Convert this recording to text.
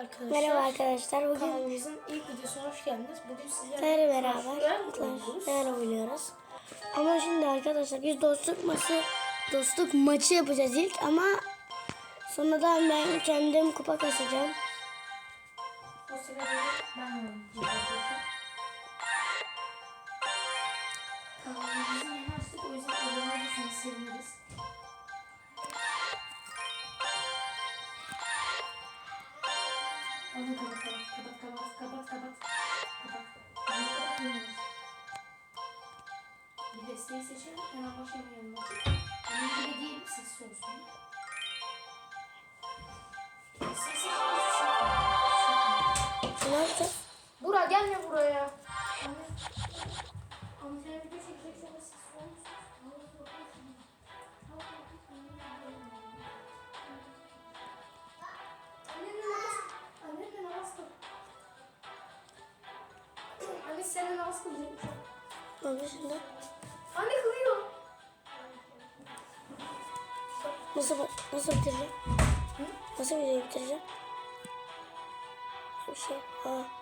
arkadaşlar. Merhaba arkadaşlar. Bugün Kanalımızın ilk videosuna hoş geldiniz. Bugün sizlerle beraber Clash oynuyoruz. Ama şimdi arkadaşlar biz dostluk maçı dostluk maçı yapacağız ilk ama sonra da ben kendim kupa kasacağım. O sırada ben Bir desteği seçelim. Hemen başlamayalım. Onun gibi değil. Sessiz olsun. Sessiz olsun. Ne yapacağız? Bura gelme buraya. Anne. Anne sen çekeceksen de sessiz Annenle namaz kıl. Anne seninle namaz kılacak. Ne yapacağız şimdi? Anne kılıyor. Nasıl nasıl bitireceğim? Nasıl videoyu bitireceğim? Bir şey. Ha.